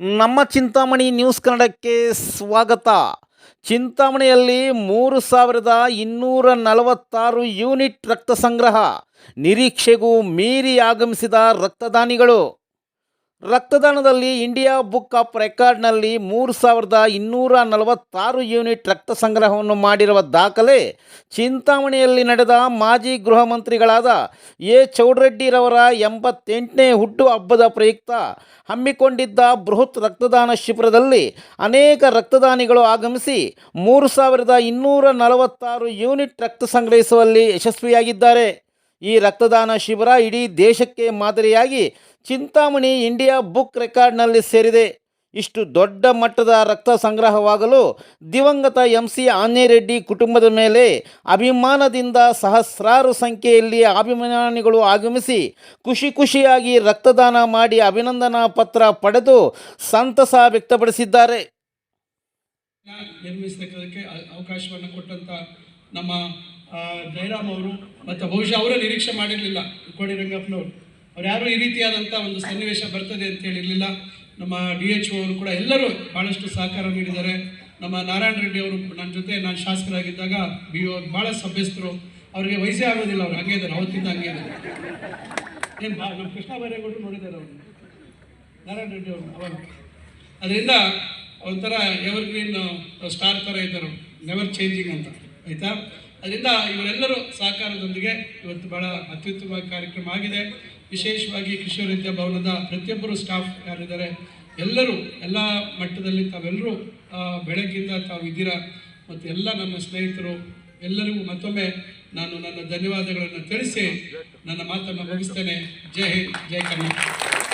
ನಮ್ಮ ಚಿಂತಾಮಣಿ ನ್ಯೂಸ್ ಕನ್ನಡಕ್ಕೆ ಸ್ವಾಗತ. ಚಿಂತಾಮಣಿಯಲ್ಲಿ ಮೂರು ಸಾವಿರದ ಇನ್ನೂರ ನಲವತ್ತಾರು ಯೂನಿಟ್ ರಕ್ತ ಸಂಗ್ರಹ. ನಿರೀಕ್ಷೆಗೂ ಮೀರಿ ಆಗಮಿಸಿದ ರಕ್ತದಾನಿಗಳು. ರಕ್ತದಾನದಲ್ಲಿ ಇಂಡಿಯಾ ಬುಕ್ ಆಫ್ ರೆಕಾರ್ಡ್ನಲ್ಲಿ ಮೂರು ಸಾವಿರದ ಇನ್ನೂರ ನಲವತ್ತಾರು ಯೂನಿಟ್ ರಕ್ತ ಸಂಗ್ರಹವನ್ನು ಮಾಡಿರುವ ದಾಖಲೆ ಚಿಂತಾಮಣಿಯಲ್ಲಿ ನಡೆದ ಮಾಜಿ ಗೃಹ ಮಂತ್ರಿಗಳಾದ ಎ ಚೌಡರೆಡ್ಡಿರವರ ಎಂಬತ್ತೆಂಟನೇ ಹುಟ್ಟು ಹಬ್ಬದ ಪ್ರಯುಕ್ತ ಹಮ್ಮಿಕೊಂಡಿದ್ದ ಬೃಹತ್ ರಕ್ತದಾನ ಶಿಬಿರದಲ್ಲಿ ಅನೇಕ ರಕ್ತದಾನಿಗಳು ಆಗಮಿಸಿ ಮೂರು ಸಾವಿರದ ಇನ್ನೂರ ನಲವತ್ತಾರು ಯೂನಿಟ್ ರಕ್ತ ಸಂಗ್ರಹಿಸುವಲ್ಲಿ ಯಶಸ್ವಿಯಾಗಿದ್ದಾರೆ. ಈ ರಕ್ತದಾನ ಶಿಬಿರ ಇಡೀ ದೇಶಕ್ಕೆ ಮಾದರಿಯಾಗಿ ಚಿಂತಾಮಣಿ ಇಂಡಿಯಾ ಬುಕ್ ರೆಕಾರ್ಡ್ನಲ್ಲಿ ಸೇರಿದೆ. ಇಷ್ಟು ದೊಡ್ಡ ಮಟ್ಟದ ರಕ್ತ ಸಂಗ್ರಹವಾಗಲು ದಿವಂಗತ ಎಂ ಸಿ ಆಂಜನೇಯರೆಡ್ಡಿ ಕುಟುಂಬದ ಮೇಲೆ ಅಭಿಮಾನದಿಂದ ಸಹಸ್ರಾರು ಸಂಖ್ಯೆಯಲ್ಲಿ ಅಭಿಮಾನಿಗಳು ಆಗಮಿಸಿ ಖುಷಿ ಖುಷಿಯಾಗಿ ರಕ್ತದಾನ ಮಾಡಿ ಅಭಿನಂದನಾ ಪತ್ರ ಪಡೆದು ಸಂತಸ ವ್ಯಕ್ತಪಡಿಸಿದ್ದಾರೆ. ಅವಕಾಶವನ್ನು ಕೊಟ್ಟಂತ ನಮ್ಮ ಜಯರಾಮ್ ಅವರು ಮತ್ತು ಬಹುಶಃ ಅವರೇ ನಿರೀಕ್ಷೆ ಮಾಡಿರಲಿಲ್ಲ, ಕೋಡಿ ರಂಗಪ್ಪನವರು. ಅವ್ರು ಯಾರು ಈ ರೀತಿಯಾದಂಥ ಒಂದು ಸನ್ನಿವೇಶ ಬರ್ತದೆ ಅಂತ ಹೇಳಿರಲಿಲ್ಲ. ನಮ್ಮ ಡಿ ಎಚ್ ಅವರು ಕೂಡ ಎಲ್ಲರೂ ಭಾಳಷ್ಟು ಸಹಕಾರ ನೀಡಿದ್ದಾರೆ. ನಮ್ಮ ನಾರಾಯಣ ರೆಡ್ಡಿ ಅವರು ನನ್ನ ಜೊತೆ ನಾನು ಶಾಸಕರಾಗಿದ್ದಾಗ ಬಿ ಒ ಭಾಳ ಸಭ್ಯಸ್ಥರು. ಅವರಿಗೆ ವಯಸ್ಸೇ ಆಗೋದಿಲ್ಲ ಅವ್ರು, ಹಂಗೆ ಇದ್ದಾರೆ, ಅವತ್ತಿಂದ ಹಂಗೆ ಇದ್ದಾರೆ. ಏನು ಬಾ, ನಮ್ಮ ಕೃಷ್ಣ ಬೈರೇಗೌಡರು ನೋಡಿದ್ದಾರೆ ಅವರು. ನಾರಾಯಣ ರೆಡ್ಡಿ ಅವರು ಅವರು ಅದರಿಂದ ಒಂಥರ ಎವರ್ಗ್ರೀನ್ ಸ್ಟಾರ್ ಥರ ಇದ್ದಾರೆ. ನೆವರ್ ಚೇಂಜಿಂಗ್ ಅಂತ, ಆಯಿತಾ? ಅದರಿಂದ ಇವರೆಲ್ಲರೂ ಸಹಕಾರದೊಂದಿಗೆ ಇವತ್ತು ಭಾಳ ಅತ್ಯುತ್ತಮ ಕಾರ್ಯಕ್ರಮ ಆಗಿದೆ. ವಿಶೇಷವಾಗಿ ಕೃಷಿ ವಿದ್ಯಾ ಭವನದ ಪ್ರತಿಯೊಬ್ಬರು ಸ್ಟಾಫ್ ಯಾರಿದ್ದಾರೆ, ಎಲ್ಲರೂ, ಎಲ್ಲ ಮಟ್ಟದಲ್ಲಿ ತಾವೆಲ್ಲರೂ ಬೆಳಗ್ಗಿಂದ ತಾವು ಇದ್ದೀರಾ ಮತ್ತು ಎಲ್ಲ ನನ್ನ ಸ್ನೇಹಿತರು, ಎಲ್ಲರಿಗೂ ಮತ್ತೊಮ್ಮೆ ನಾನು ನನ್ನ ಧನ್ಯವಾದಗಳನ್ನು ತಿಳಿಸಿ ನನ್ನ ಮಾತನ್ನು ಮುಗಿಸ್ತೇನೆ. ಜೈ ಹಿಂದ್, ಜೈ ಕರ್ನಾಟಕ.